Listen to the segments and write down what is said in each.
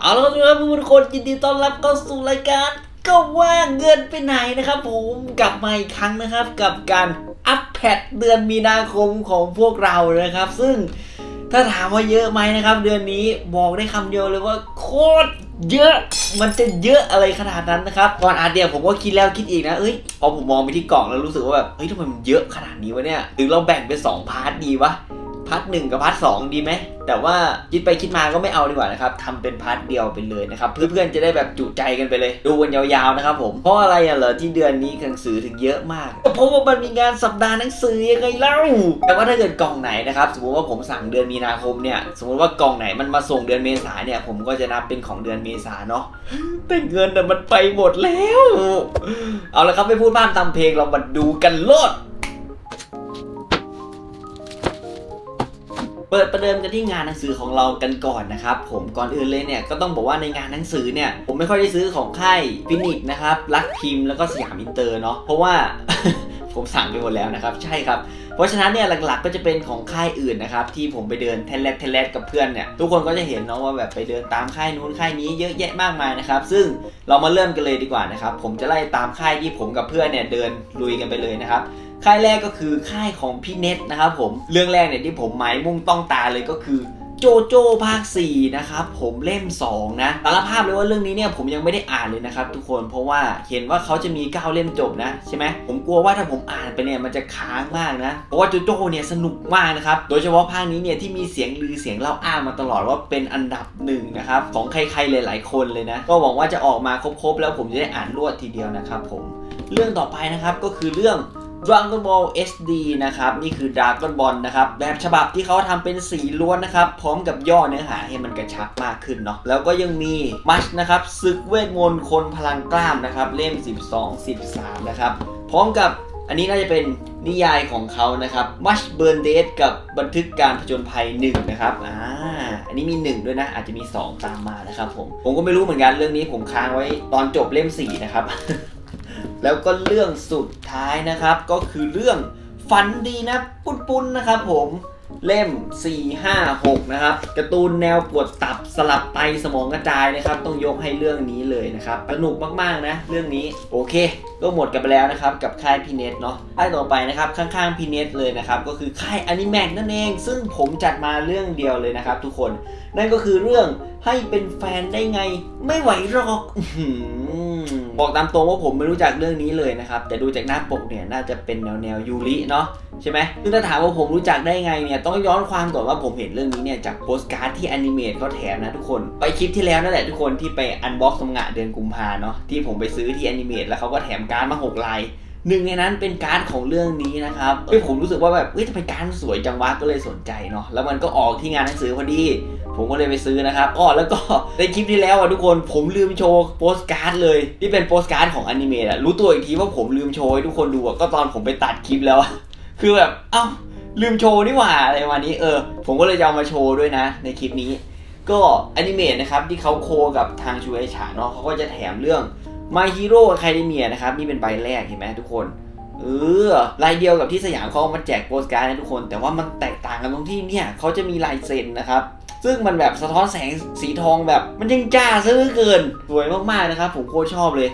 เอาละครับทุกคนยินดีต้อนรับเข้าสู่รายการ ก็ว่าเงินไปไหนนะครับผมกลับมาอีกครั้งนะครับ กับการอัปแพดเดือนมีนาคมของพวกเรานะครับ ซึ่งถ้าถามว่าเยอะไหมนะครับ เดือนนี้บอกได้คำเดียวเลยว่าโคตรเยอะมันจะเยอะอะไรขนาดนั้นนะครับก่อนอาเดียผมก็คิดแล้วคิดอีกนะเอ้ยพอผมมองไปที่กล่องแล้วรู้สึกว่าแบบเฮ้ยทำไมมันเยอะขนาดนี้วะเนี่ยหรือเราแบ่งเป็นสองพาร์ทดีวะ พาร์ทหนึ่งกับพาร์ทสองดีไหม แต่ว่าคิดไปคิดมาก็ไม่เอาดีกว่านะครับทำเป็นพาร์ทเดียวไปเลยนะครับ เพื่อนๆจะได้แบบจุใจกันไปเลย ดูกันยาวๆนะครับผม เพราะอะไรอะเหรอที่เดือนนี้หนังสือถึงเยอะมากก็เพราะว่ามันมีงานสัปดาห์หนังสือยังไงเล่า แต่ว่าถ้าเกิดกล่องไหนนะครับสมมติว่าผมสั่งเดือนมีนาคมเนี่ยสมมติว่ากล่องไหนมันมาส่งเดือนเมษาเนี่ยผมก็จะนับเป็นของเดือนเมษาเนาะแต่เงินน่ะมันไปหมดแล้ว เอาละครับไม่พูดบ้ามตามเพลงเรามาดูกันโลด เปิดประเดิมกันที่งานหนังสือของเรากันก่อนนะครับผมก่อนอื่นเลยเนี่ยก็ต้องบอกว่าในงานหนังสือเนี่ยผมไม่ค่อยได้ซื้อของค่ายฟินิกนะครับรักพิมพ์แล้วก็สยามอินเตอร์เนาะเพราะว่าผมสั่งไปหมดแล้วนะครับ ใช่ครับ เพราะฉะนั้นเนี่ยหลักๆก็จะเป็นของค่ายอื่นนะครับ ที่ผมไปเดินเทเลตเทเลตกับเพื่อนเนี่ยทุกคนก็จะเห็นเนาะว่าแบบไปเดินตามค่ายนู้นค่ายนี้เยอะแยะมากมายนะครับ ซึ่งเรามาเริ่มกันเลยดีกว่านะครับ ผมจะไล่ตามค่ายที่ผมกับเพื่อนเนี่ยเดินลุยกันไปเลยนะครับ ค่ายแรกก็คือค่ายของพี่เน็ตนะครับผมเรื่องแรกเนี่ยที่ผมหมายมุ่งต้องตาเลยก็คือโจโจ้ภาค 4 นะครับ ผมเล่ม 2 นะสารภาพเลยว่าเรื่องนี้เนี่ยผมยังไม่ได้อ่านเลยนะครับทุกคนเพราะว่าเห็นว่าเขาจะมี 9 เล่มจบนะ ใช่ไหมผมกลัวว่าถ้าผมอ่านไปเนี่ยมันจะค้างมากนะ เพราะว่าโจโจ้เนี่ยสนุกมากนะครับ โดยเฉพาะภาคนี้เนี่ยที่มีเสียงลือเสียงเล่าอ้างมาตลอดว่าเป็นอันดับหนึ่งนะครับ ของใครๆหลาย ๆ คนเลยนะ ก็หวังว่าจะออกมาครบๆ แล้วผมจะได้อ่านรวดทีเดียวนะครับผมเรื่องต่อไปนะครับก็คือเรื่อง Dragon Ball SD นะครับ นี่คือ Dragon Ball นะครับ แบบฉบับที่เขาทำเป็นสีล้วนนะครับ พร้อมกับย่อเนื้อหาให้มันกระชับมากขึ้นเนาะแล้วก็ยังมีมัชนะครับศึกเวทมนต์คนพลังกล้ามนะครับ เล่ม 12 13 นะครับ พร้อมกับอันนี้น่าจะเป็นนิยายของเขานะครับมัชเบิร์นเดทกับบันทึกการผจญภัย 1 นะครับ อ่า อันนี้มี 1 ด้วยนะ อาจจะมี 2 ตามมานะครับผม ผมก็ไม่รู้เหมือนกันเรื่องนี้ผมค้างไว้ตอนจบเล่ม 4 นะครับ แล้วก็เรื่องสุดท้ายนะครับ ก็คือเรื่องฝันดีนะปุ้นๆนะครับผม เล่ม 4 5 6 นะครับการ์ตูนแนวปวดตับสลับไตสมองกระจายนะครับ ต้องยกให้เรื่องนี้เลยนะครับสนุกมาก ๆ นะ เรื่องนี้โอเค ก็หมดกันไปแล้วนะครับ กับค่ายพีเน็ตเนาะค่ายต่อไปนะครับ ข้างๆพีเน็ตเลยนะครับ ก็คือค่ายอนิแมกนั่นเอง ซึ่งผมจัดมาเรื่องเดียวเลยนะครับ ทุกคน นั่นก็คือเรื่องให้เป็นแฟนได้ไง ไม่ไหวหรอกบอกตามตรงว่าผมไม่รู้จักเรื่องนี้เลยนะครับแต่ดูจากหน้าปกเนี่ยน่าจะเป็นแนวแนวยูริเนาะใช่ไหมซึ่งถ้าถามว่าผมรู้จักได้ไงเนี่ยต้องย้อนความก่อนว่าผมเห็นเรื่องนี้เนี่ยจากโปสการ์ดที่อนิเมตเขาแถมนะทุกคน ไปคลิปที่แล้วนั่นแหละทุกคนที่ไปอันบ็อกซ์งะเดือนกุมภาเนาะที่ผมไปซื้อที่อนิเมตแล้วเขาก็แถมการ์ดมาหกลายหนึ่งในนั้นเป็นการ์ดของเรื่องนี้นะครับเฮ้ยผมรู้สึกว่าแบบเฮ้ยทำไมการ์ดสวยจังวะก็เลยสนใจเนาะ แล้วมันก็ออกที่งานหนังสือพอดี ผมก็เลยไปซื้อนะครับอ้อแล้วก็ในคลิปที่แล้วอะทุกคนผมลืมโชว์โปสการ์ดเลยที่เป็นโปสการ์ดของอนิเมะอะรู้ตัวอีกทีว่าผมลืมโชว์ให้ทุกคนดูอะก็ตอนผมไปตัดคลิปแล้ว คือแบบ เอ้า ลืมโชว์นี่หว่าอะไรประมานี้เออ ผมก็เลยจะเอามาโชว์ด้วยนะ ในคลิปนี้ ก็อนิเมะนะครับที่เขาโคกับทางชูเอชาเนาะเขาก็จะแถมเรื่อง My Hero Academia นะครับนี่เป็นใบแรกเห็นไหมทุกคนเออลายเดียวกับที่สยามเขาเอามาแจกโปสการ์ดนะทุกคน แต่ว่ามันแตกต่างกันตรงที่เนี่ยเขาจะมีลายเซ็นนะครับ ซึ่งมันแบบสะท้อนแสงสีทองแบบมันยังจ้าซะเหลือเกิน สวยมากๆนะครับ ผมโคตรชอบเลย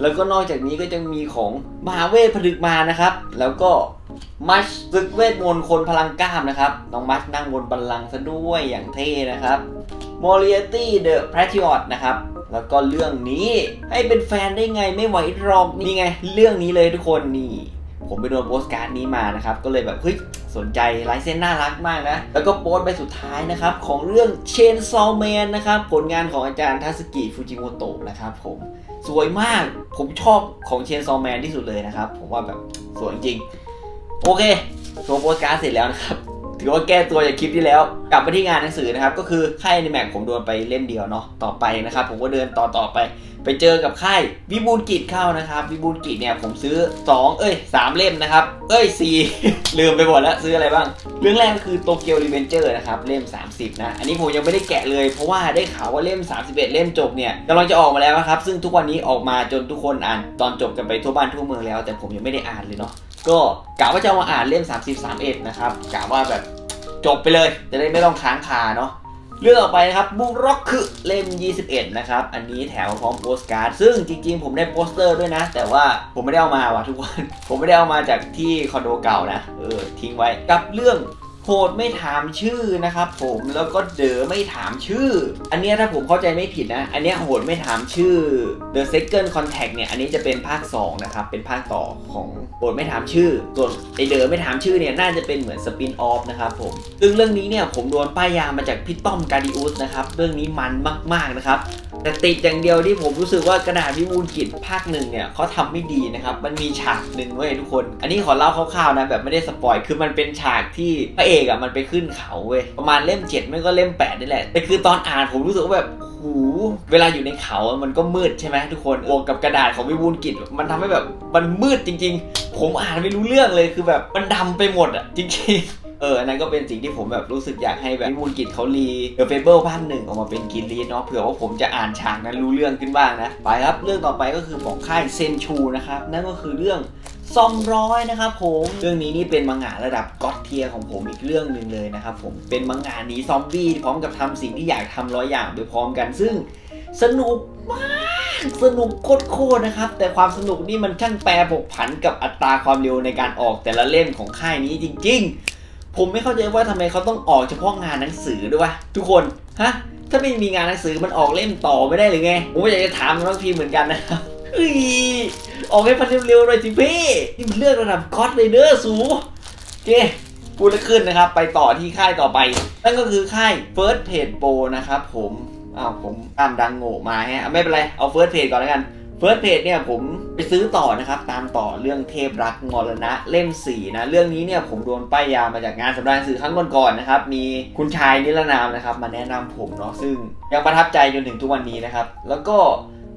แล้วก็นอกจากนี้ก็จะมีของมหาเวทผลึกมานะครับ แล้วก็มัชซึกเวทมนต์คนพลังกล้ามนะครับ น้องมัชนั่งบนบัลลังก์ซะด้วยอย่างเท่นะครับ m o r i a t y the Patriot นะครับ แล้วก็เรื่องนี้ให้เป็นแฟนได้ไงไม่ไหวหรอกนี่ไง เรื่องนี้เลยทุกคนนี่ผมไปโดนโปสการ์ดนี้มานะครับ ก็เลยแบบเฮ้ยสนใจลายเส้นน่ารักมากนะ แล้วก็โปสไปสุดท้ายนะครับ ของเรื่อง Chainsaw Man นะครับ ผลงานของอาจารย์ทัสกิฟูจิโมโตะนะครับผม สวยมากผมชอบของเชนซอมแมนที่สุดเลยนะครับ ผมว่าแบบสวยจริง โอเคโชว์โปสการ์ดเสร็จแล้วนะครับ ถือว่าแก้ตัวจากคลิปที่แล้ว กลับมาที่งานหนังสือนะครับ ก็คือค่ายในแม็กผมโดนไปเล่มเดียวเนาะต่อไปนะครับ ผมก็เดินต่อต่อไป ไปเจอกับค่ายวิบูลกิจเข้านะครับ วิบูลกิจเนี่ยผมซื้อ 2 เอ้ย 3 เล่มนะครับ เอ้ย 4 ลืมไปหมดแล้วซื้ออะไรบ้าง เรื่องแรกก็คือโตเกียวรีเวนเจอร์นะครับ เล่ม 30 นะ อันนี้ผมยังไม่ได้แกะเลย เพราะว่าได้ข่าวว่าเล่ม 31 เล่มจบเนี่ยกำลังจะออกมาแล้วนะครับซึ่งทุกวันนี้ออกมาจนทุกคนอ่านตอนจบกันไปทั่วบ้านทั่วเมืองแล้ว แต่ผมยังไม่ได้อ่านเลยเนาะ ก็กะว่าจะเอามาอ่านเล่ม30 31นะครับกะว่าแบบจบไปเลย จะได้ไม่ต้องค้างคาเนาะเรื่องต่อไปนะครับบุร็อกคือเล่ม 21 นะครับ อันนี้แถมพร้อมโปสการ์ด ซึ่งจริงๆ ผมได้โปสเตอร์ด้วยนะ แต่ว่าผมไม่ได้เอามาว่ะทุกคน ผมไม่ได้เอามาจากที่คอนโดเก่านะ เออ ทิ้งไว้ กับเรื่อง โหดไม่ถามชื่อนะครับผมแล้วก็เด๋อไม่ถามชื่อ อันนี้ถ้าผมเข้าใจไม่ผิดนะ อันนี้โหดไม่ถามชื่อ The Second Contact เนี่ย อันนี้จะเป็นภาค 2 นะครับ เป็นภาคต่อของโหดไม่ถามชื่อ ส่วนไอเด๋อไม่ถามชื่อเนี่ย น่าจะเป็นเหมือนสปินออฟนะครับผม ซึ่งเรื่องนี้เนี่ยผมโดนป้ายยามาจากพี่ต้อมการดิอุสนะครับ เรื่องนี้มันมาก ๆ นะครับแต่ติดอย่างเดียวที่ผมรู้สึกว่ากระดาษวิมูลกิจภาคหนึ่งเนี่ยเขาทำไม่ดีนะครับ มันมีฉากหนึ่งเว้ยทุกคน อันนี้ขอเล่าคร่าวๆนะแบบไม่ได้สปอย คือมันเป็นฉากที่พระเอกอะมันไปขึ้นเขาเว้ยประมาณเล่มเจ็ดไม่ก็เล่มแปดนี่แหละแต่คือตอนอ่านผมรู้สึกว่าแบบหูเวลาอยู่ในเขามันก็มืดใช่ไหมทุกคนบวกกับกระดาษของวิบูลกิจมันทำให้แบบมันมืดจริง ๆ ผมอ่านไม่รู้เรื่องเลยคือแบบมันดำไปหมดอะจริง ๆเออ อันนั้นก็เป็นสิ่งที่ผมแบบรู้สึกอยากให้แบบวิบูลกิจเขารีเดอะเฟเบิลภาคหนึ่งออกมาเป็นกินรีดเนาะเผื่อว่าผมจะอ่านฉากนั้นรู้เรื่องขึ้นบ้างนะ ไปครับ เรื่องต่อไปก็คือของค่ายเซนชูนะครับ นั่นก็คือเรื่อง ซอมร้อยนะครับผม เรื่องนี้นี่เป็นมังงะระดับก็อตเทียของผมอีกเรื่องหนึ่งเลยนะครับผม เป็นมังงะหนีซอมบี้พร้อมกับทำสิ่งที่อยากทำร้อยอย่างไปพร้อมกัน ซึ่งสนุกมากสนุกโคตรๆนะครับ แต่ความสนุกนี่มันช่างแปรผกผันกับอัตราความเร็วในการออกแต่ละเล่มของค่ายนี้จริง ๆ ผมไม่เข้าใจว่าทำไมเขาต้องออกเฉพาะงานหนังสือด้วยวะทุกคนฮะถ้าไม่มีงานหนังสือมันออกเล่มต่อไม่ได้หรือไงผมก็อยากจะถามน้องพีเหมือนกันนะครับ เฮ้ยออกให้พันเร็วๆหน่อยสิพี่นี่มันเรื่องระดับก๊อตเลยเด้อสูโอเคพูดแล้วขึ้นนะครับ ไปต่อที่ค่ายต่อไป นั่นก็คือค่าย First Page Pro นะครับผมอ้าวผมตามดังโง่มาฮะอะไม่เป็นไร เอา First Page ก่อนแล้วกันเฟิร์สเพจเนี่ยผมไปซื้อต่อนะครับตามต่อเรื่องเทพรักมรณะเล่ม4นะเรื่องนี้เนี่ยผมโดนป้ายยามาจากงานสำนักหนังสือครั้งก่อนๆนะครับมีคุณชายนิรนามนะครับมาแนะนำผมเนาะซึ่งยังประทับใจจนถึงทุกวันนี้นะครับแล้วก็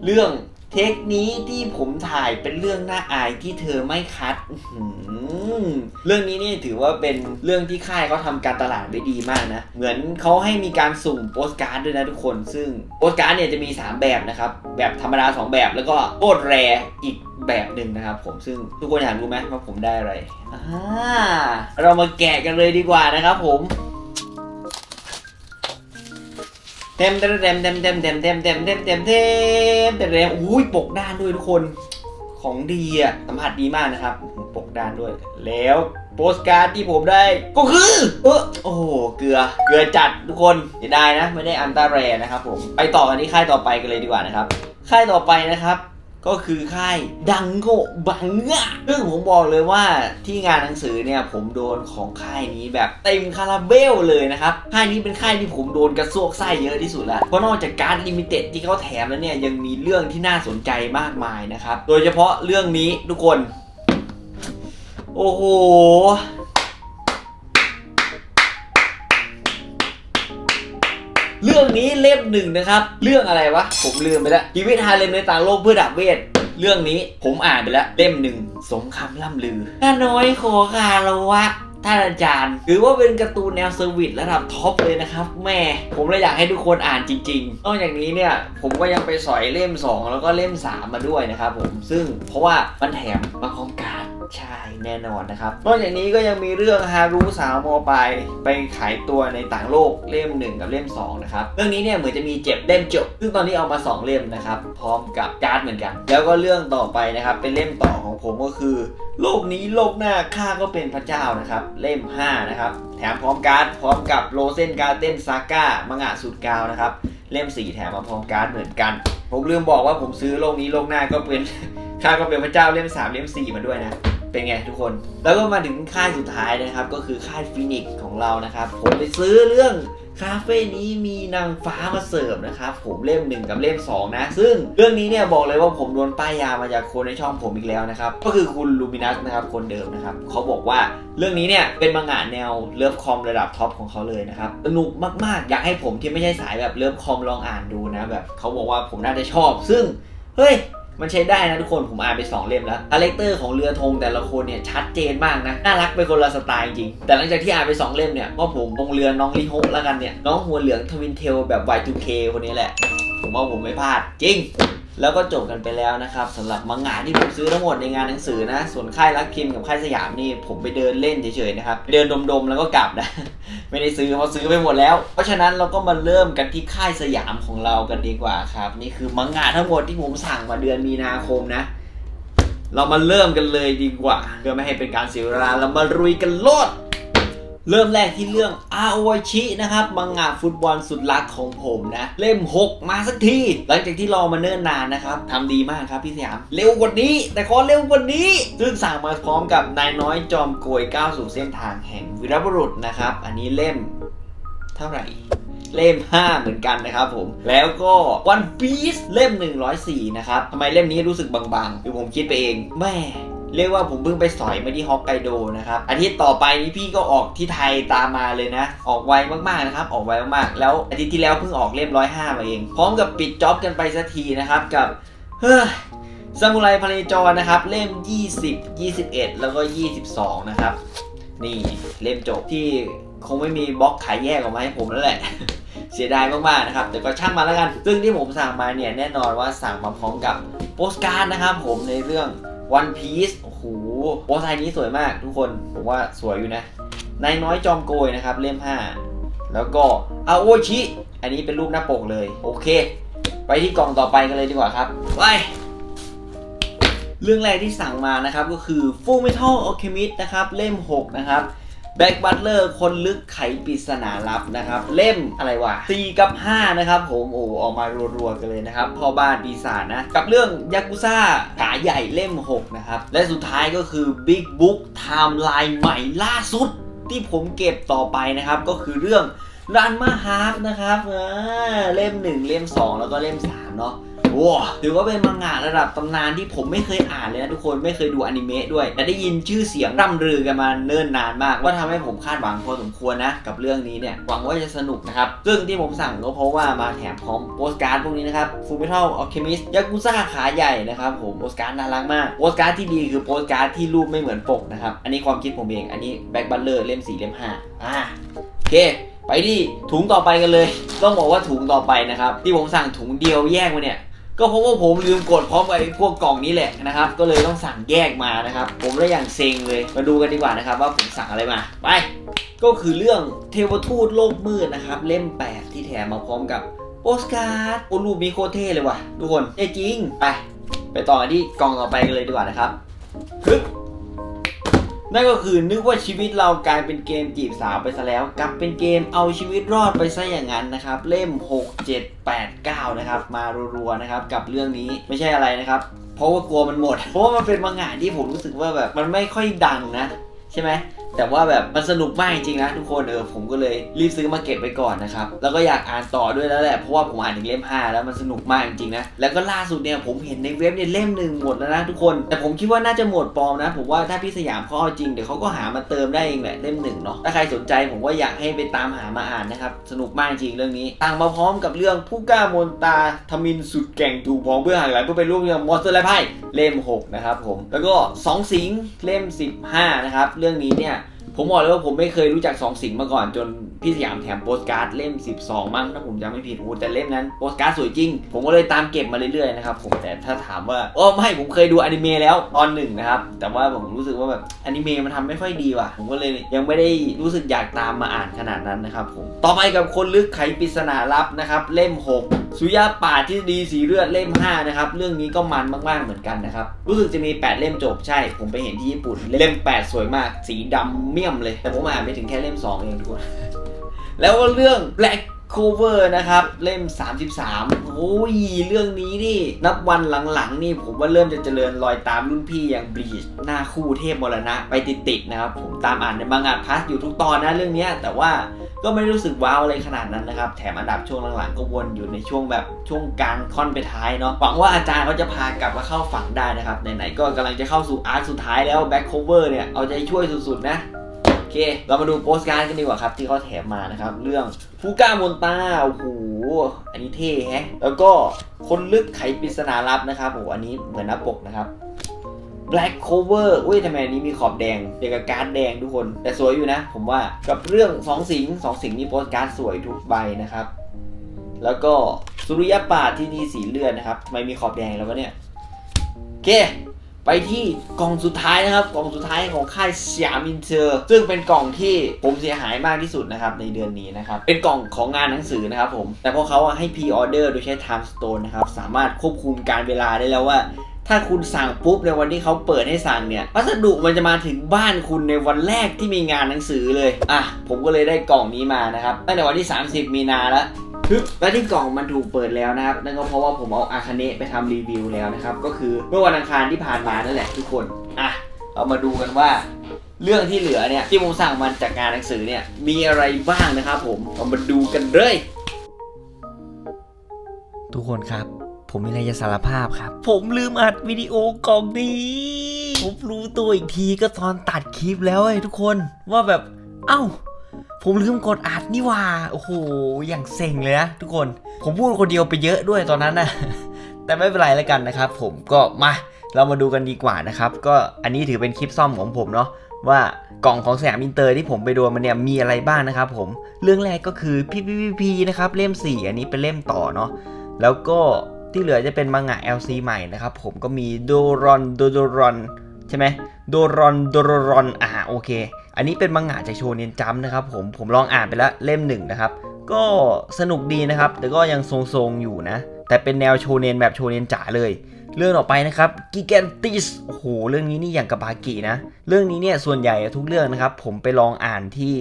เรื่อง เทคนี้ที่ผมถ่ายเป็นเรื่องน่าอายที่เธอไม่คัดเรื่องนี้นี่ถือว่าเป็นเรื่องที่ค่ายเขาทำการตลาดได้ดีมากนะ เหมือนเขาให้มีการสุ่มโปสการ์ดด้วยนะทุกคน ซึ่งโปสการ์ดเนี่ยจะมี 3 แบบนะครับ แบบธรรมดา 2 แบบแล้วก็โคตรแรอีกแบบหนึ่งนะครับผมซึ่งทุกคนอยากรู้ไหมว่าผมได้อะไรอ่าเรามาแกะกันเลยดีกว่านะครับผม เต็มเต็มเต็มเต็มเต็มเต็มเต็มเต็มเต็มเต็มเต็มเต็มเต็มอุ้ยปกด้านด้วยทุกคนของดีอะสัมผัสดีมากนะครับ ปกด้านด้วย แล้วโปสการ์ดที่ผมได้ก็คือเออโอ้โหเกลือเกลือจัดทุกคนจะได้นะ ไม่ได้อันตาแรนะครับผมไปต่อกันที่ค่ายต่อไปกันเลยดีกว่านะครับ ค่ายต่อไปนะครับ ก็คือค่ายดังโกบังงะซึ่งผมบอกเลยว่าที่งานหนังสือเนี่ยผมโดนของค่ายนี้แบบเต็มคาราเบลเลยนะครับ ค่ายนี้เป็นค่ายที่ผมโดนกระซวกไส้เยอะที่สุดล้วเพราะนอกจากการ์ดลิมิเต็ดที่เขาแถมแล้วเนี่ยยังมีเรื่องที่น่าสนใจมากมายนะครับ โดยเฉพาะเรื่องนี้ทุกคน โอ้โห เรื่องนี้เล่มหนึ่งนะครับ เรื่องอะไรวะ ผมลืมไปแล้วชีวิตฮาเลมในต่างโลกเพื่อดับเวทเรื่องนี้ผมอ่านไปแล้วเล่มหนึ่งสมคำล่ำลือข้าน้อยขอคารวะท่านอาจารย์ถือว่าเป็นการ์ตูนแนวเซอร์วิสระดับท็อปเลยนะครับ แม่ผมเลยอยากให้ทุกคนอ่านจริงๆนอกจากนี้เนี่ยผมก็ยังไปสอยเล่ม 2 แล้วก็เล่ม 3 มาด้วยนะครับผมซึ่งเพราะว่ามันแถมมาพร้อมกัน ใช่แน่นอนนะครับนอกจากนี้ก็ยังมีเรื่องฮารุสาวมอปลายไปขายตัวในต่างโลกเล่ม 1 กับเล่ม2นะครับเรื่องนี้เนี่ยเหมือนจะมีเจ็บเล่มจบ ซึ่งตอนนี้เอามา 2 เล่มนะครับพร้อมกับการ์ดเหมือนกัน แล้วก็เรื่องต่อไปนะครับเป็นเล่มต่อของผมก็คือ โลกนี้โลกหน้าข้าก็เป็นพระเจ้านะครับเล่ม5นะครับแถมพร้อมการ์ดพร้อมกับโรเซนการ์เต้นซาก้ามังงะสุดกาวนะครับเล่ม 4 แถมมาพร้อมการ์ดเหมือนกัน ผมลืมบอกว่าผมซื้อโลกนี้โลกหน้าก็เป็นข้าก็เป็นพระเจ้าเล่ม 3 เล่ม 4 มาด้วยนะ เป็นไงทุกคน แล้วก็มาถึงค่ายสุดท้ายนะครับ ก็คือค่ายฟินิกซ์ของเรานะครับ ผมไปซื้อเรื่องคาเฟ่นี้มีนางฟ้ามาเสิร์ฟนะครับผมเล่ม 1 กับเล่ม 2 นะ ซึ่งเรื่องนี้เนี่ยบอกเลยว่าผมโดนป้ายยามาจากคนในช่องผมอีกแล้วนะครับ ก็คือคุณลูมินัสนะครับคนเดิมนะครับเขาบอกว่าเรื่องนี้เนี่ยเป็นมังงะแนวเลิฟคอมระดับท็อปของเขาเลยนะครับสนุกมากๆ อยากให้ผมที่ไม่ใช่สายแบบเลิฟคอมลองอ่านดูนะแบบเขาบอกว่าผมน่าจะชอบ ซึ่งเฮ้ย มันใช้ได้นะทุกคนผมอ่านไป 2 เล่มแล้วคาแรคเตอร์ของเรือธงแต่ละคนเนี่ยชัดเจนมากนะน่ารักเป็นคนละสไตล์จริง แต่หลังจากที่อ่านไป 2 เล่มเนี่ยก็ผมลงเรือน้องลิฮกแล้วกันเนี่ยน้องหัวเหลืองทวินเทลแบบ Y2K คนนี้แหละ ผมว่าผมไม่พลาดจริง แล้วก็จบกันไปแล้วนะครับสำหรับมังงะที่ผมซื้อทั้งหมดในงานหนังสือนะ ส่วนค่ายรักคิมกับค่ายสยามนี่ผมไปเดินเล่นเฉยๆนะครับเดินดมๆแล้วก็กลับนะ ไม่ได้ซื้อเพราะซื้อไปหมดแล้ว เพราะฉะนั้นเราก็มาเริ่มกันที่ค่ายสยามของเรากันดีกว่าครับ นี่คือมังงะทั้งหมดที่ผมสั่งมาเดือนมีนาคมนะ เรามาเริ่มกันเลยดีกว่าเพื่อไม่ให้เป็นการเสียเวลาเรามารุยกันโลด เริ่มแรกที่เรื่องอาโอชินะครับมังงะฟุตบอลสุดรักของผมนะ เล่ม 6 มาสักที หลังจากที่รอมาเนิ่นนานนะครับทำดีมากครับพี่สยาม เร็วกว่านี้ แต่ขอเร็วกว่านี้ ซึ่งสั่งมาพร้อมกับนายน้อยจอมโกยก้าวสู่เส้นทางแห่งวีรบุรุษนะครับ อันนี้เล่มเท่าไหร่เล่ม 5 เหมือนกันนะครับผม แล้วก็ One Piece เล่ม 104 นะครับทำไมเล่มนี้รู้สึกบางๆคือผมคิดไปเองแม่ เรียกว่าผมเพิ่งไปสอยมาที่ฮอกไกโดนะครับอาทิตย์ต่อไปนี้พี่ก็ออกที่ไทยตามมาเลยนะ ออกไวมากๆนะครับ ออกไวมากๆ แล้วอาทิตย์ที่แล้วเพิ่งออกเล่ม105มาเอง พร้อมกับปิดจ็อบกันไปสักทีนะครับกับเฮ้ยซามูไรพาเนจรนะครับ เล่ม 20 21 แล้วก็ 22 นะครับ นี่เล่มจบที่คงไม่มีบล็อกขายแยกออกมาให้ผมแล้วแหละ เสียดายมากๆนะครับ แต่ก็ช่างมาแล้วกัน ซึ่งที่ผมสั่งมาเนี่ย แน่นอนว่าสั่งมาพร้อมกับโปสการ์ดนะครับผมในเรื่อง วันพีซโอ้โหโปสไทยนี้สวยมากทุกคน ผมว่าสวยอยู่นะนายน้อยจอมโกยนะครับ เล่ม 5 แล้วก็อาโอชิ อันนี้เป็นรูปหน้าปกเลย โอเค ไปที่กล่องต่อไปกันเลยดีกว่าครับ ไป เรื่องแรกที่สั่งมานะครับ ก็คือ Full Metal Alchemist นะครับ เล่ม 6 นะครับ แบ็กบัตเลอร์คนลึกไขปริศนาลับนะครับ เล่มอะไรวะ4กับ 5 นะครับผมโอ้ออกมารัวๆกันเลยนะครับพ่อบ้านปีศาจนะ กับเรื่องยากุซ่าขาใหญ่เล่ม 6 นะครับ และสุดท้ายก็คือ Big Book ไทม์ไลน์ใหม่ล่าสุดที่ผมเก็บต่อไปนะครับ ก็คือเรื่องรันมาฮาร์ฟนะครับอ่าเล่ม 1 เล่ม 2 แล้วก็เล่ม 3 เนาะ โอ้ถือว่าเป็นมังงะระดับตำนานที่ผมไม่เคยอ่านเลยนะทุกคนไม่เคยดูอนิเมะด้วย แต่ได้ยินชื่อเสียงร่ำลือกันมาเนิ่นนานมากว่าทำให้ผมคาดหวังพอสมควรนะกับเรื่องนี้เนี่ยหวังว่าจะสนุกนะครับ ซึ่งที่ผมสั่งก็เพราะว่ามาแถมพร้อมโปสการ์ดพวกนี้นะครับฟูมิทัลออเคมิสยากุซ่าขาใหญ่นะครับผมโปสการ์ดน่ารักมากโปสการ์ดที่ดีคือโปสการ์ดที่รูปไม่เหมือนปกนะครับอันนี้ความคิดผมเองอันนี้แบ็คบัลเลอร์เล่ม4เล่ม5อ่าโอเคไปที่ถุงต่อไปกันเลย ต้องบอกว่าถุงต่อไปนะครับ ที่ผมสั่งถุงเดียวแยกมาเนี่ย ก็เพราะว่าผมลืมกดพร้อมกับไอ้พวกกล่องนี้แหละนะครับ ก็เลยต้องสั่งแยกมานะครับ ผมเลยอย่างเซ็งเลย มาดูกันดีกว่านะครับ ว่าผมสั่งอะไรมา ไป ก็คือเรื่องเทวทูตโลกมืดนะครับ เล่ม8ที่แถมมาพร้อมกับโปสการ์ดโอรูปนี้โคตรเท่เลยว่ะทุกคนเท่จริง ไป ไปต่อกันที่กล่องต่อไปกันเลยดีกว่านะครับฮึบ นั่นก็คือนึกว่าชีวิตเรากลายเป็นเกมจีบสาวไปซะแล้ว กลับเป็นเกมเอาชีวิตรอดไปซะอย่างนั้นนะครับ เล่ม 6 7 8 9 นะครับ มารัวๆนะครับ กับเรื่องนี้ไม่ใช่อะไรนะครับ เพราะว่ากลัวมันหมด เพราะว่ามันเป็นมังงะที่ผมรู้สึกว่าแบบมันไม่ค่อยดังนะ ใช่ไหม แต่ว่าแบบมันสนุกมากจริงนะทุกคนเออผมก็เลยรีบซื้อมาเก็บไว้ก่อนนะครับแล้วก็อยากอ่านต่อด้วยแล้วแหละเพราะว่าผมอ่านถึงเล่ม5แล้วมันสนุกมากจริงๆนะแล้วก็ล่าสุดเนี่ยผมเห็นในเว็บเนี่ยเล่มหนึ่งหมดแล้วนะทุกคน แต่ผมคิดว่าน่าจะหมดปลอมนะ ผมว่าถ้าพี่สยามเขาเอาจริงเดี๋ยวเขาก็หามาเติมได้เองแหละเล่มหนึ่งเนาะถ้าใครสนใจผมว่าอยากให้ไปตามหามาอ่านนะครับสนุกมากจริงเรื่องนี้ต่างมาพร้อมกับเรื่องผู้กล้ามนตาทมินสุดแก่งถูกพ้องเพื่อหักหลังเพื่อไปร่วมเรื่องมอสเตอร์แลไพ่เล่มหกนะครับผมแล้วก็สองสิงเล่ม 15นะครับเรื่องนี้เนี่ย ผมบอกเลยว่าผมไม่เคยรู้จักสองสิงมาก่อนจนพี่สยามแถมโปสการ์ดเล่ม 12 มั้งถ้าผมจำไม่ผิดโอ้แต่เล่มนั้นโปสการ์ดสวยจริง ผมก็เลยตามเก็บมาเรื่อยๆนะครับผมแต่ถ้าถามว่าโอ้ไม่ผมเคยดูอนิเมะแล้วตอนหนึ่งนะครับ แต่ว่าผมรู้สึกว่าแบบอนิเมะมันทำไม่ค่อยดีว่ะ ผมก็เลยยังไม่ได้รู้สึกอยากตามมาอ่านขนาดนั้นนะครับผมต่อไปกับคนลึกไขปริศนาลับนะครับเล่ม 6 สุยาป่าที่ดีสีเลือดเล่ม 5 นะครับ เรื่องนี้ก็มันมากๆเหมือนกันนะครับ รู้สึกจะมี 8 เล่มจบใช่ ผมไปเห็นที่ญี่ปุ่น เล่ม 8 สวยมาก สีดำเมี่ยมเลย แต่ผมอ่านไปถึงแค่เล่ม 2 เองทุกคน แล้วก็เรื่อง Black Cover นะครับ เล่ม 33 โอ้ย เรื่องนี้นี่ นับวันหลังๆ นี่ผมว่าเริ่มจะเจริญรอยตามรุ่นพี่อย่างบลีชหน้าคู่เทพมรณะไปติดๆนะครับ ผมตามอ่านในมังงะพัสอยู่ทุกตอนนะเรื่องนี้แต่ว่าก็ไม่รู้สึกว้าวอะไรขนาดนั้นนะครับ แถมอันดับช่วงหลังๆก็วนอยู่ในช่วงแบบช่วงกลางค่อนไปท้ายเนาะหวังว่าอาจารย์เขาจะพากลับมาเข้าฝั่งได้นะครับไหนๆก็กำลังจะเข้าสู่อาร์ตสุดท้ายแล้วแบ็คโคเวอร์เนี่ยเอาใจช่วยสุดๆนะ เค เรามาดูโปสการ์ดกันดีกว่าครับ ที่เขาแถมมานะครับ เรื่องฟูก้ามนตาโอ้โหอันนี้เท่แฮะ แล้วก็คนลึกไขปริศนาลับนะครับโอ้อันนี้เหมือนหน้าปกนะครับ Black Cover อุ้ยทำไมอันนี้มีขอบแดงเด็กบการ์ดแดงทุกคน แต่สวยอยู่นะ ผมว่ากับเรื่องสองสิงสองสิงนี่โปสการ์ดสวยทุกใบนะครับ แล้วก็สุริยปาที่นี่สีเลือดนะครับทำไมมีขอบแดงแล้ววะเนี่ยโอเค ไปที่กล่องสุดท้ายนะครับ กล่องสุดท้ายของค่ายสยามินเตอร์ซึ่งเป็นกล่องที่ผมเสียหายมากที่สุดนะครับในเดือนนี้นะครับ เป็นกล่องของงานหนังสือนะครับผม แต่พวกเขาให้พรีออเดอร์โดยใช้ Time Stone นะครับ สามารถควบคุมการเวลาได้แล้วว่า ถ้าคุณสั่งปุ๊บในวันที่เขาเปิดให้สั่งเนี่ยพัสดุมันจะมาถึงบ้านคุณในวันแรกที่มีงานหนังสือเลยอะผมก็เลยได้กล่องนี้มานะครับตั้งแต่วันที่ 30 มีนาแล้ว และที่กล่องมันถูกเปิดแล้วนะครับ นั่นก็เพราะว่าผมเอาอาคาเนะไปทำรีวิวแล้วนะครับ ก็คือเมื่อวันอังคารที่ผ่านมานั่นแหละทุกคน อะ เรามาดูกันว่า เรื่องที่เหลือเนี่ยที่ผมสั่งมันจากงานหนังสือเนี่ยมีอะไรบ้างนะครับผม เรามาดูกันเลย ทุกคนครับ ผมมีอะไรจะสารภาพครับ ผมลืมอัดวิดีโอกล่องนี้ ผมรู้ตัวอีกทีก็ตอนตัดคลิปแล้วเว้ยทุกคนว่าแบบ เอ้า ผมลืมกดอัดนี่ว่า โอ้โห อย่างเซ็งเลยนะทุกคน ผมพูดคนเดียวไปเยอะด้วยตอนนั้นนะแต่ไม่เป็นไรแล้วกันนะครับ ผมก็มา เรามาดูกันดีกว่านะครับ ก็อันนี้ถือเป็นคลิปซ่อมของผมเนาะว่ากล่องของสยามอินเตอร์ที่ผมไปโดนมันเนี่ยมีอะไรบ้างนะครับผม เรื่องแรกก็คือ PPP นะครับเล่ม 4 อันนี้เป็นเล่มต่อเนาะ แล้วก็ที่เหลือจะเป็นมังงะ LC ใหม่นะครับผมก็มีโดรอนโดโดรอนใช่ไหมโดรอนโดรรอนอ่าโอเค อันนี้เป็นมังงะจากโชเนนจัมนะครับผมผมลองอ่านไปแล้วเล่มหนึ่งนะครับ ก็สนุกดีนะครับ แต่ก็ยังทรงๆอยู่นะ แต่เป็นแนวโชเนนแบบโชเนนจ๋าเลย เรื่องต่อไปนะครับกิแกนติสโอ้โหเรื่องนี้นี่อย่างกับบากินะ เรื่องนี้เนี่ยส่วนใหญ่ทุกเรื่องนะครับผมไปลองอ่านที่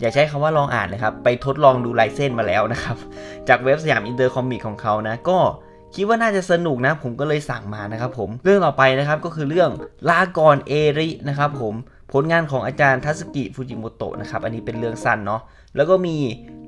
อย่าใช้คำว่าลองอ่านเลยครับ ไปทดลองดูลายเส้นมาแล้วนะครับ จากเว็บสยามอินเตอร์คอมิกของเขานะ ก็คิดว่าน่าจะสนุกนะ ผมก็เลยสั่งมานะครับผม เรื่องต่อไปนะครับก็คือเรื่องลากรเอรินะครับผม ผลงานของอาจารย์ทัสกิฟูจิโมโตะนะครับ อันนี้เป็นเรื่องสั้นเนาะ แล้วก็มี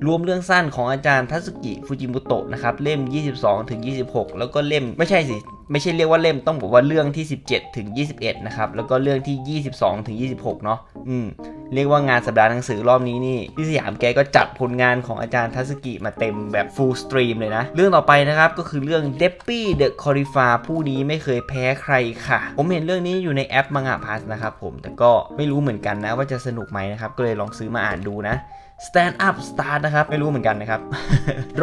รวมเรื่องสั้นของอาจารย์ทัสกิฟูจิโมโตะนะครับเล่ม 22ถึง26 แล้วก็เล่มไม่ใช่สิ ไม่ใช่เรียกว่าเล่มต้องบอกว่าเรื่องที่ 17ถึง21 นะครับ แล้วก็เรื่องที่ 22ถึง26 เนาะอืมเรียกว่างานสัปดาห์หนังสือรอบนี้นี่พี่สยามแกก็จัดผลงานของอาจารย์ทัสกิมาเต็มแบบ full stream เลยนะ เรื่องต่อไปนะครับก็คือเรื่อง d e p p y the c o r i f a ผู้นี้ไม่เคยแพ้ใครค่ะ ผมเห็นเรื่องนี้อยู่ในแอปมังงะพาสนะครับผมแต่ก็ไม่รู้เหมือนกันนะว่าจะสนุกไหมนะครับก็เลยลองซื้อมาอ่านดูนะ Stand Up Start นะครับ ไม่รู้เหมือนกันนะครับ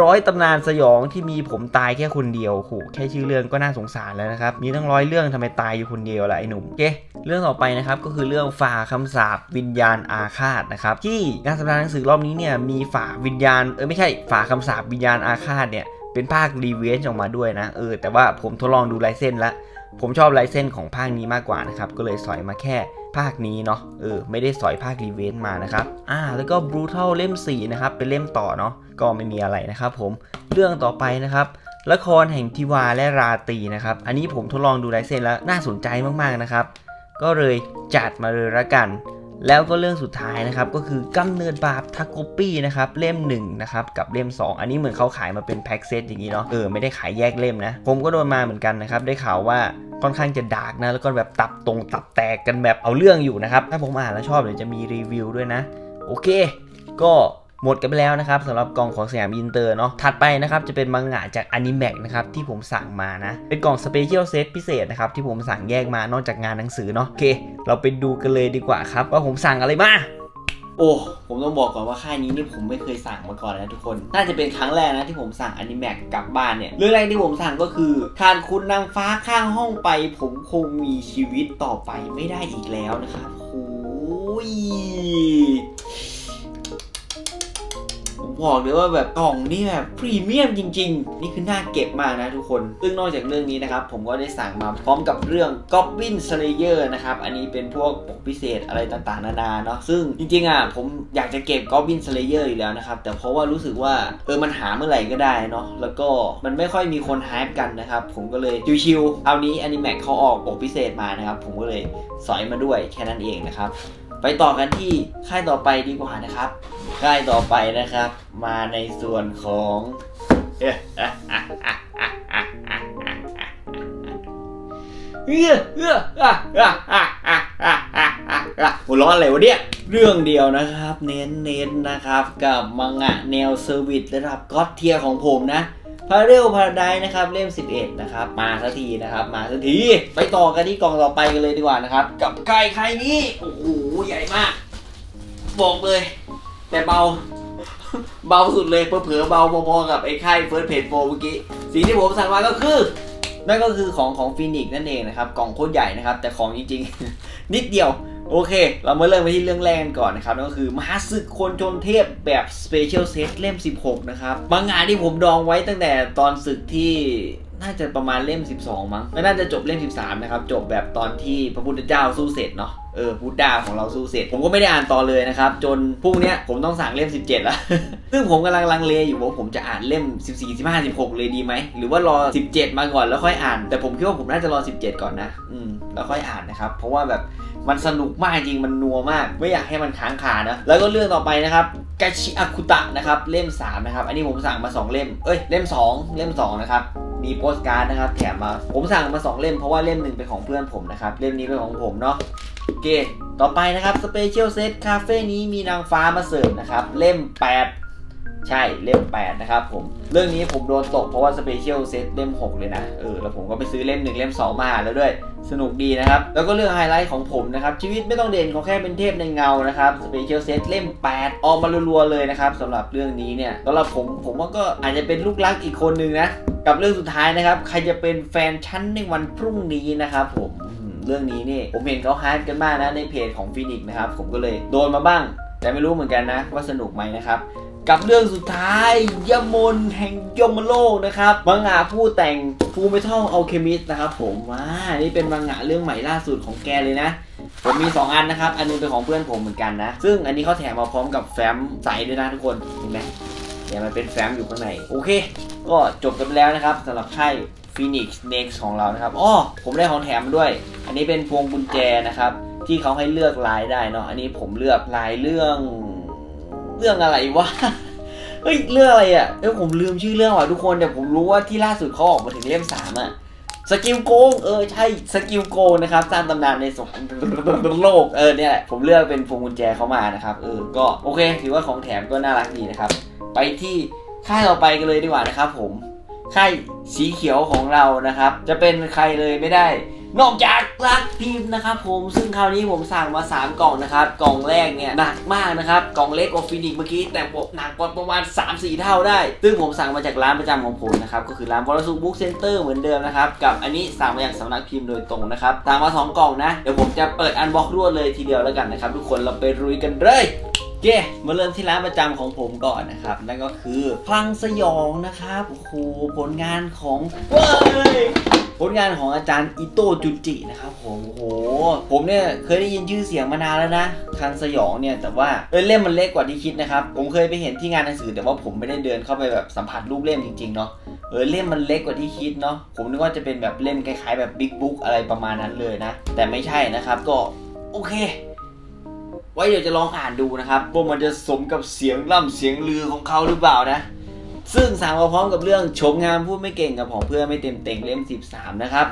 ร้อยตำนานสยองที่มีผมตายแค่คนเดียวโหแค่ชื่อเรื่องก็น่าสงสารแล้วนะครับ มีทั้งร้อยเรื่องทำไมตายอยู่คนเดียวล่ะไอ้หนุ่มโอเคเรื่องต่อไปนะครับก็คือเรื่องฝ่าคำสาปวิญญาณอาฆาตนะครับที่งานสัปดาห์หนังสือรอบนี้เนี่ยมีฝ่าวิญญาณเออไม่ใช่ฝ่าคำสาปวิญญาณอาฆาตเนี่ยเป็นภาครีเวนจ์ออกมาด้วยนะเออแต่ว่าผมทดลองดูลายเส้นแล้ว ผมชอบลายเส้นของภาคนี้มากกว่านะครับ ก็เลยสอยมาแค่ภาคนี้เนาะ เออ ไม่ได้สอยภาครีเวนต์มานะครับ อ่า แล้วก็ Brutal เล่ม 4 นะครับ เป็นเล่มต่อเนาะ ก็ไม่มีอะไรนะครับผม เรื่องต่อไปนะครับ ละครแห่งทิวาและราตีนะครับ อันนี้ผมทดลองดูลายเส้นแล้วน่าสนใจมากๆนะครับ ก็เลยจัดมาเลยละกัน แล้วก็เรื่องสุดท้ายนะครับก็คือกำเนิดบาปทาโกปี้นะครับเล่ม1นะครับกับเล่ม 2 อันนี้เหมือนเขาขายมาเป็นแพ็กเซตอย่างนี้เนาะเออไม่ได้ขายแยกเล่มนะ ผมก็โดนมาเหมือนกันนะครับได้ข่าวว่าค่อนข้างจะดาร์กนะแล้วก็แบบตับตรงตับแตกกันแบบเอาเรื่องอยู่นะครับถ้าผมอ่านแล้วชอบเดี๋ยวจะมีรีวิวด้วยนะ โอเค ก็ หมดกันไปแล้วนะครับสำหรับกล่องของสยามอินเตอร์เนาะถัดไปนะครับจะเป็นมังงะจากอนิแมกนะครับที่ผมสั่งมานะเป็นกล่องสเปเชียลเซตพิเศษนะครับที่ผมสั่งแยกมานอกจากงานหนังสือเนาะโอเค เราไปดูกันเลยดีกว่าครับ ว่าผมสั่งอะไรมาโอ้ ผมต้องบอกก่อนว่าค่ายนี้นี่ผมไม่เคยสั่งมาก่อนนะทุกคน น่าจะเป็นครั้งแรกนะที่ผมสั่งอนิแมกกลับบ้านเนี่ย เรื่องแรกที่ผมสั่งก็คือ ทานคุณนางฟ้าข้างห้องไป ผมคงมีชีวิตต่อไปไม่ได้อีกแล้วนะครับโอ้ย บอกเลยว่าแบบกล่องนี่แบบพรีเมียมจริง ๆ นี่คือน่าเก็บมากนะทุกคน ซึ่งนอกจากเรื่องนี้นะครับผมก็ได้สั่งมาพร้อมกับเรื่อง Goblin Slayer นะครับ อันนี้เป็นพวกปกพิเศษอะไรต่างๆ นานาเนาะ ซึ่งจริงๆอะผมอยากจะเก็บ Goblin Slayer อยู่แล้วนะครับ แต่เพราะว่ารู้สึกว่าเออมันหาเมื่อไหร่ก็ได้เนาะ แล้วก็มันไม่ค่อยมีคนฮายกันนะครับ ผมก็เลยชิวๆเอานี้ Animac เขาออกปกพิเศษมานะครับ ผมก็เลยสอยมาด้วยแค่นั้นเองนะครับ ไปต่อกันที่ค่ายต่อไปดีกว่านะครับ ค่ายต่อไปนะครับ มาในส่วนของหัวร้อนอะไรวะเนี่ย เรื่องเดียวนะครับ เน้นๆนนะครับ กับมังงะแนวเซอร์วิสระดับก็อตเทียของผมนะ พาเรลพาราไดนะครับเล่ม 11 นะครับ มาสักทีนะครับ มาสักที ไปต่อกันที่กล่องต่อไปกันเลยดีกว่านะครับ กับไก่ไข่นี้ โอ้โห ใหญ่มาก บอกเลย แต่เบา เบาสุดเลยเผลอๆเบาพอๆกับไอ้ค่เฟิร์สเพจโปรเมื่อกี้สิ่งที่ผมสั่งมาก็คือนั่นก็คือของของฟินิกนั่นเองนะครับ กล่องโคตรใหญ่นะครับ แต่ของจริงๆ นิดเดียว โอเค เรามาเริ่มไปที่เรื่องแรกกันก่อนนะครับนั่นก็คือมหาศึกคนชนเทพแบบสเปเชียลเซตเล่ม 16 นะครับบางงานที่ผมดองไว้ตั้งแต่ตอนศึกที่น่าจะประมาณเล่ม 12 มั้งไม่น่าจะจบเล่ม 13 นะครับ จบแบบตอนที่พระพุทธเจ้าสู้เสร็จเนาะ เออพุทธดาของเราสู้เสร็จ ผมก็ไม่ได้อ่านต่อเลยนะครับ จนพรุ่งนี้ผมต้องสั่งเล่ม 17 แล้ว ซึ่งผมกำลังลังเลอยู่ว่าผมจะอ่านเล่ม 14 15 16 เลยดีไหม หรือว่ารอ 17 มาก่อนแล้วค่อยอ่าน แต่ผมคิดว่าผมน่าจะรอ 17 ก่อนนะ อืม แล้วค่อยอ่านนะครับ เพราะว่าแบบมันสนุกมากจริงมันนัวมาก ไม่อยากให้มันค้างคานะ แล้วก็เรื่องต่อไปนะครับกาชิอาคุตะนะครับเล่ม 3 นะครับ อันนี้ผมสั่งมา 2 เล่ม เอ้ยเล่ม 2 เล่ม 2 นะครับมีโปสการ์ดนะครับแถมมา ผมสั่งมา 2 เล่มเพราะว่าเล่มหนึ่งเป็นของเพื่อนผมนะครับเล่มนี้เป็นของผมเนาะ โอเค ต่อไปนะครับสเปเชียลเซตคาเฟ่นี้มีนางฟ้ามาเสิร์ฟนะครับ เล่ม 8 ใช่เล่ม 8 นะครับผม เรื่องนี้ผมโดนตกเพราะว่าสเปเชียลเซตเล่ม 6 เลยนะ เออ แล้วผมก็ไปซื้อเล่ม 1 เล่ม 2 มาอ่าแล้วด้วย สนุกดีนะครับ แล้วก็เรื่องไฮไลท์ของผมนะครับ ชีวิตไม่ต้องเด่นขอแค่เป็นเทพในเงานะครับสเปเชียลเซตเล่ม 8 ออกมารัวๆเลยนะครับสำหรับเรื่องนี้เนี่ยสำหรับผมผมว่าก็อาจจะเป็นลูกรักอีกคนนึงนะกับเรื่องสุดท้ายนะครับ ใครจะเป็นแฟนชั้นในวันพรุ่งนี้นะครับผม เรื่องนี้นี่ผมเห็นเขาฮาร์ดกันมากนะในเพจของฟินิกนะครับผมก็เลยโดนมาบ้าง แต่ไม่รู้เหมือนกันนะว่าสนุกไหมนะครับกับเรื่องสุดท้ายยมนแห่งยมโลกนะครับมังงะผู้แต่งฟูเมทัลอัลเคมิสนะครับผมว่านี่เป็นมังงะเรื่องใหม่ล่าสุดของแกเลยนะ ผมมี 2 อันนะครับ อันนึงเป็นของเพื่อนผมเหมือนกันนะ ซึ่งอันนี้เขาแถมมาพร้อมกับแฟ้มใสด้วยนะทุกคนเห็นไหมเดี๋ยวมันเป็นแฟ้มอยู่ข้างใน โอเค ก็จบกันไปแล้วนะครับสำหรับค่าย Phoenix Next ของเรานะครับอ้อผมได้ของแถมมาด้วย อันนี้เป็นพวงกุญแจนะครับ ที่เขาให้เลือกลายได้เนาะอันนี้ผมเลือกลายเรื่อง เรื่องอะไรวะเฮ้ยเรื่องอะไรอะเอ้ยผมลืมชื่อเรื่องว่ะทุกคนแต่ผมรู้ว่าที่ล่าสุดเขาออกมาถึงเล่มสามอะสกิลโกงเออใช่สกิลโกงนะครับสร้างตำนานในสงโลกเออเนี่ยแหละผมเลือกเป็นพวงกุญแจเขามานะครับเออก็โอเค ถือว่าของแถมก็น่ารักดีนะครับ ไปที่ค่ายต่อไปกันเลยดีกว่านะครับผม ค่สีเขียวของเรานะครับ จะเป็นใครเลยไม่ได้ นอกจากรักพิมพ์นะครับผมซึ่งคราวนี้ผมสั่งมา 3 กล่องนะครับ กล่องแรกเนี่ยหนักมากนะครับ กล่องเล็กกว่าฟินิกเมื่อกี้แต่หนักกว่าประมาณ 3-4 เท่าได้ ซึ่งผมสั่งมาจากร้านประจำของผมนะครับ ก็คือร้านวอลสุบุ๊กเซ็นเตอร์เหมือนเดิมนะครับ กับอันนี้สั่งมาจากสำนักพิมพ์โดยตรงนะครับสั่งมา2กล่องนะเดี๋ยวผมจะเปิดอันบ็อกรวดเลยทีเดียวแล้วกันนะครับทุกคนเราไปรุยกันเลย เย้มาเริ่มที่ร้านประจำของผมก่อนนะครับ นั่นก็คือพลังสยองนะครับโอ้โหผลงานของเว้ยผลงานของอาจารย์อิโตะจุจินะครับผมโอ้โห ผมเนี่ยเคยได้ยินชื่อเสียงมานานแล้วนะคันสยองเนี่ยแต่ว่าเออเล่มมันเล็กกว่าที่คิดนะครับผมเคยไปเห็นที่งานหนังสือ แต่ว่าผมไม่ได้เดินเข้าไปแบบสัมผัสรูปเล่มจริงๆเนาะเออเล่มมันเล็กกว่าที่คิดเนาะผมนึกว่าจะเป็นแบบเล่มคล้ายๆแบบบิ๊กบุ๊กอะไรประมาณนั้นเลยนะ แต่ไม่ใช่นะครับก็โอเค ไว้เดี๋ยวจะลองอ่านดูนะครับว่ามันจะสมกับเสียงล่ำเสียงลือของเขาหรือเปล่านะ ซึ่งสั่งมาพร้อมกับเรื่องชมงามพูดไม่เก่งกับของเพื่อนไม่เต็มเต็งเล่ม 13 นะครับ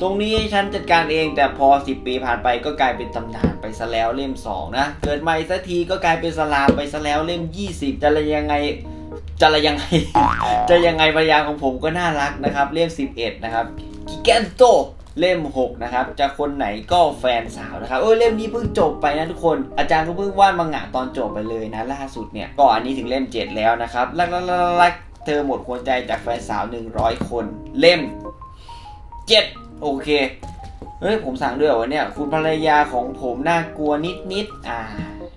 ตรงนี้ฉันจัดการเองแต่พอ 10 ปีผ่านไปก็กลายเป็นตำนานไปซะแล้วเล่ม 2 นะ เกิดใหม่สักทีก็กลายเป็นสลามไปซะแล้วเล่ม 20 จะอะไรยังไงจะอะไรยังไง จะยังไงภรรยาของผมก็น่ารักนะครับเล่ม 11 นะครับกิแกนโต เล่ม 6 นะครับ จะคนไหนก็แฟนสาวนะครับเออเล่มนี้เพิ่งจบไปนะทุกคน อาจารย์ก็เพิ่งวาดมังงะตอนจบไปเลยนะล่าสุดเนี่ยก็อันนี้ถึงเล่ม 7 แล้วนะครับรักรักรักเธอหมดหัวใจจากแฟนสาว 100 คน เล่ม 7 โอเคเฮ้ยผมสั่งด้วยวะเนี่ยคุณภรรยาของผมน่ากลัวนิดนิดอ่า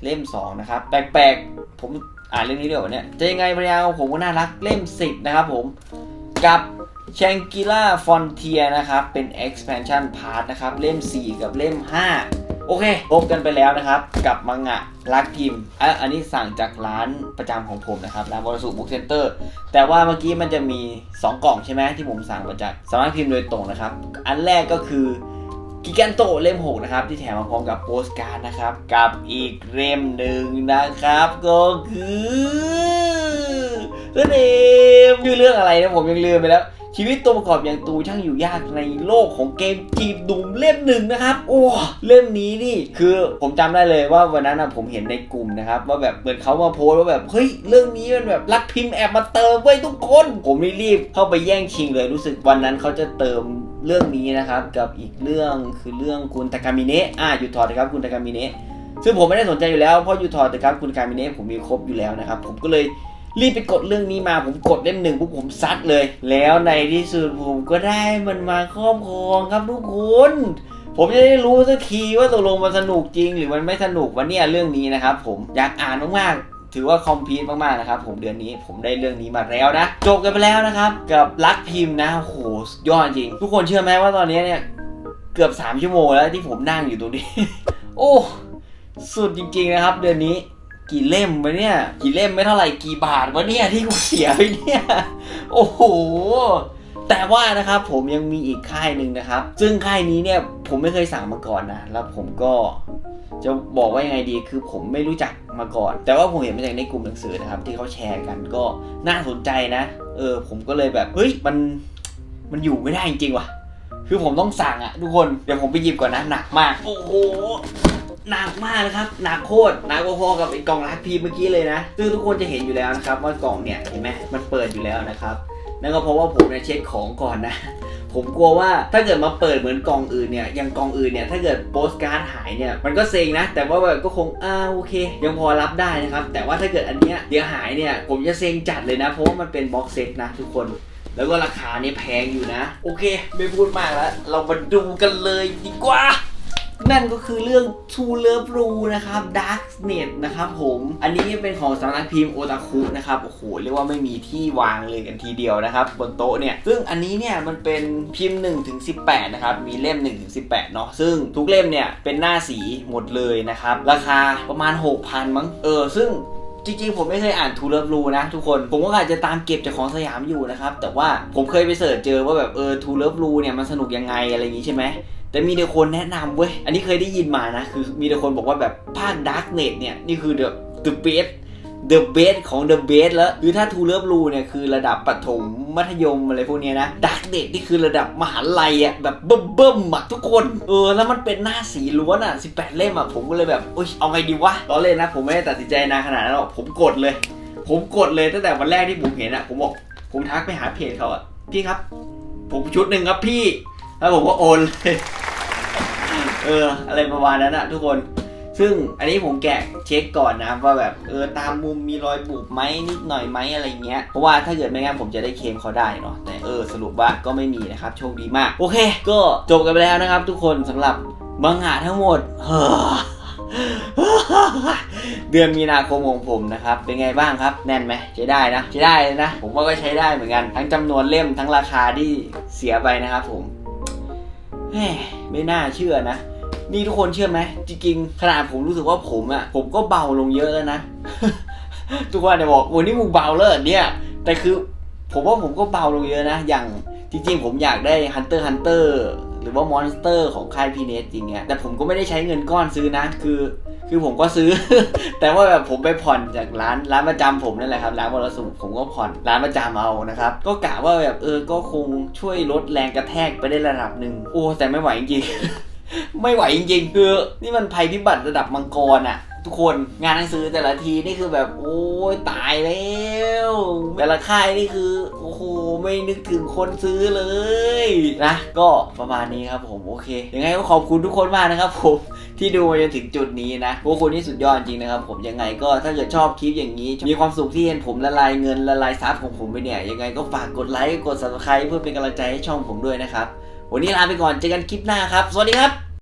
เล่ม 2 นะครับ แปลกๆ ผมอ่านเรื่องนี้ด้วยเหรอเนี่ยจะยังไงภรรยาของผมก็น่ารักเล่ม 10 นะครับผมกับ c h a n g i l a Frontier นะครับ เป็น expansion part นะครับ เล่ม 4 กับเล่ม 5 โอเคพบกันไปแล้วนะครับ กับมังงะรักพิมอะอันนี้สั่งจากร้านประจำของผมนะครับร้านวรสุบุ๊กเซ็นเตอร์แต่ว่าเมื่อกี้มันจะมี 2 กล่องใช่ไหมที่ผมสั่งมาจากสำนักพิมพ์โดยตรงนะครับ อันแรกก็คือกิแกนโตเล่ม 6 นะครับ ที่แถมมาพร้อมกับโปสการ์ดนะครับ กับอีกเล่มหนึ่งนะครับ ก็คือ นั่นเองชื่อเรื่องอะไรนะผมยังลืมไปแล้ว ชีวิตตัวประกอบอย่างตูช่างอยู่ยากในโลกของเกมจีบดุมเล่มหนึ่งนะครับ โอ้เล่มนี้นี่คือผมจำได้เลยว่าวันนั้นนะผมเห็นในกลุ่มนะครับว่าแบบเหมือนเขามาโพสว่าแบบเฮ้ยเรื่องนี้มันแบบรักพิมพ์แอบมาเติมไว้ยทุกคน ผมรีบเข้าไปแย่งชิงเลยรู้สึกวันนั้นเขาจะเติมเรื่องนี้นะครับกับอีกเรื่องคือเรื่องคุณตากามิเนะอ่าหยุดถอดนะครับคุณตากามิเนะซึ่งผมไม่ได้สนใจอยู่แล้วเพราะยูทอแต่ครับคุณการมิเน่ผมมีครบอยู่แล้วนะครับ ผมก็เลย รีบไปกดเรื่องนี้มาผมกดเล่มหนึ่งปุ๊บผมซัดเลย แล้วในที่สุดผมก็ได้มันมาครอบครองครับทุกคนผมจะได้รู้สักทีว่าตกลงมันสนุกจริง หรือมันไม่สนุกวะเนี่ยเรื่องนี้นะครับผมอยากอ่านมากๆถือว่าคอมพีทมากๆนะครับผมเดือนนี้ผมได้เรื่องนี้มาแล้วนะ จบกันไปแล้วนะครับ กับรักพิมพ์นะโหสยอดจริง ทุกคนเชื่อไหมว่าตอนนี้เนี่ยเกือบ 3 ชั่วโมงแล้วที่ผมนั่งอยู่ตรงนี้ โอ้ สุดจริงๆนะครับ เดือนนี้ กี่เล่มวะเนี่ย กี่เล่มไม่เท่าไหร่กี่บาทวะเนี่ยที่กูเสียไปเนี่ย โอ้โห แต่ว่านะครับผมยังมีอีกค่ายหนึ่งนะครับ ซึ่งค่ายนี้เนี่ยผมไม่เคยสั่งมาก่อนนะ แล้วผมก็จะบอกว่ายังไงดีคือผมไม่รู้จักมาก่อน แต่ว่าผมเห็นมาจากในกลุ่มหนังสือนะครับ ที่เขาแชร์กันก็น่าสนใจนะ เออ ผมก็เลยแบบเฮ้ยมันมันอยู่ไม่ได้จริงๆว่ะ คือผมต้องสั่งอะทุกคน เดี๋ยวผมไปหยิบก่อนนะหนักมาก โอ้โห หนักมากนะครับหนักโคตรหนักพอๆกับไอ้กล่องรักพีเมื่อกี้เลยนะซึ่งทุกคนจะเห็นอยู่แล้วนะครับว่ากล่องเนี่ยเห็นไหมมันเปิดอยู่แล้วนะครับนั่นก็เพราะว่าผมเนี่ยเช็คของก่อนนะ ผมกลัวว่าถ้าเกิดมาเปิดเหมือนกล่องอื่นเนี่ยอย่างกล่องอื่นเนี่ยถ้าเกิดโปสการ์ดหายเนี่ยมันก็เซ็งนะ แต่ว่าแบบก็คงอ่าโอเค ยังพอรับได้นะครับ แต่ว่าถ้าเกิดอันเนี้ยเดี๋ยวหายเนี่ยผมจะเซ็งจัดเลยนะเพราะว่ามันเป็นบ็อกเซตนะทุกคนแล้วก็ราคาเนี่ยแพงอยู่นะ โอเค ไม่พูดมากแล้ว เรามาดูกันเลยดีกว่า นั่นก็คือเรื่อง True Love Blue นะครับ Dark Net นะครับผมอันนี้เป็นของสำนักพิมพ์โอตาคุนะครับโอ้โหเรียกว่าไม่มีที่วางเลยกันทีเดียวนะครับ บนโต๊ะเนี่ย ซึ่งอันนี้เนี่ยมันเป็นพิมพ์1ถึง18 นะครับ มีเล่ม1ถึง18 เนาะซึ่งทุกเล่มเนี่ยเป็นหน้าสีหมดเลยนะครับ ราคาประมาณ 6,000 มั้งเออ ซึ่งจริงๆ ผมไม่เคยอ่านทูเลอร์บลูนะทุกคน ผมก็อาจจะตามเก็บจากของสยามอยู่นะครับ แต่ว่าผมเคยไปเสิร์ชเจอว่าแบบเออทูเลอร์บลูเนี่ยมันสนุกยังไงอะไรอย่างงี้ใช่ไหม แต่มีแต่คนแนะนำเว้ย อันนี้เคยได้ยินมานะ คือมีแต่คนบอกว่าแบบภาค Darknet เนี่ย นี่คือ the the best the best ของ the best แล้วคือถ้า True Love Blue เนี่ย คือระดับประถมมัธยมอะไรพวกเนี้ยนะ Darknet นี่คือระดับมหาลัยอะแบบเบิ่มๆอะทุกคน เออ แล้วมันเป็นหน้าสีล้วนอะ18 เล่มอะผมก็เลยแบบอุ้ยเอาไงดีวะตอนเล่นนะ ผมไม่ได้ตัดสินใจนานขนาดนั้นหรอกผมกดเลย ผมกดเลยตั้งแต่วันแรกที่ผมเห็นอะผมบอกผมทักไปหาเพจเขาอะพี่ครับ ผมชุดหนึ่งครับพี่ แล้วผมก็โอนเลยเออ อะไรประมาณนั้นอะทุกคน ซึ่งอันนี้ผมแกะเช็คก่อนนะว่าแบบเออตามมุมมีรอยบุบไหมนิดหน่อยไหมอะไรเงี้ย เพราะว่าถ้าเกิดไม่งั้นผมจะได้เคลมเขาได้เนาะ แต่เออสรุปว่าก็ไม่มีนะครับโชคดีมาก โอเค ก็จบกันไปแล้วนะครับ ทุกคนสำหรับมังงะทั้งหมดเดือนมีนาคมของผมนะครับ เป็นไงบ้างครับ แน่นไหมใช้ได้นะ ใช้ได้เลยนะ ผมว่าก็ใช้ได้เหมือนกัน ทั้งจำนวนเล่มทั้งราคาที่เสียไปนะครับผม ไม่น่าเชื่อนะ นี่ทุกคนเชื่อไหมจริงๆขนาดผมรู้สึกว่าผมอะผมก็เบาลงเยอะแล้วนะ ทุกคนเนี่ยบอกวันนี้มึงเบาเลยเนี่ย แต่คือผมว่าผมก็เบาลงเยอะนะ อย่างจริงๆ ผมอยากได้ Hunter Hunter ห รือว่ามอนสเตอร์ของค่ายพีเนสจริงเงี้ยแต่ผมก็ไม่ได้ใช้เงินก้อนซื้อนะ คือ คือผมก็ซื้อ แต่ว่าแบบผมไปผ่อนจากร้านร้านประจำผมนั่นแหละครับร้านวรสุผมก็ผ่อนร้านประจำเอานะครับ ก็กะว่าแบบเออก็คงช่วยลดแรงกระแทกไปได้ระดับหนึ่งโอ้แต่ไม่ไหวจริงไม่ไหวจริงๆคือนี่มันภัยพิบัติระดับมังกรอะ ทุกคนงานหนังสือแต่ละทีนี่คือแบบโอ้ยตายแล้ว แต่ละค่ายนี่คือโอ้โหไม่นึกถึงคนซื้อเลยนะ ก็ประมาณนี้ครับผมโอเคยังไงก็ขอบคุณทุกคนมากนะครับผมที่ดูมาจนถึงจุดนี้นะพวกคุณนี่สุดยอดจริงนะครับผมยังไงก็ถ้าเกิดชอบคลิปอย่างนี้ มีความสุขที่เห็นผมละลายเงินละลายทรัพย์ของผมไปเนี่ยยังไงก็ฝากกดไลค์กด subscribe เพื่อเป็นกำลังใจให้ช่องผมด้วยนะครับวันนี้ลาไปก่อนเจอกันคลิปหน้าครับ สวัสดีครับ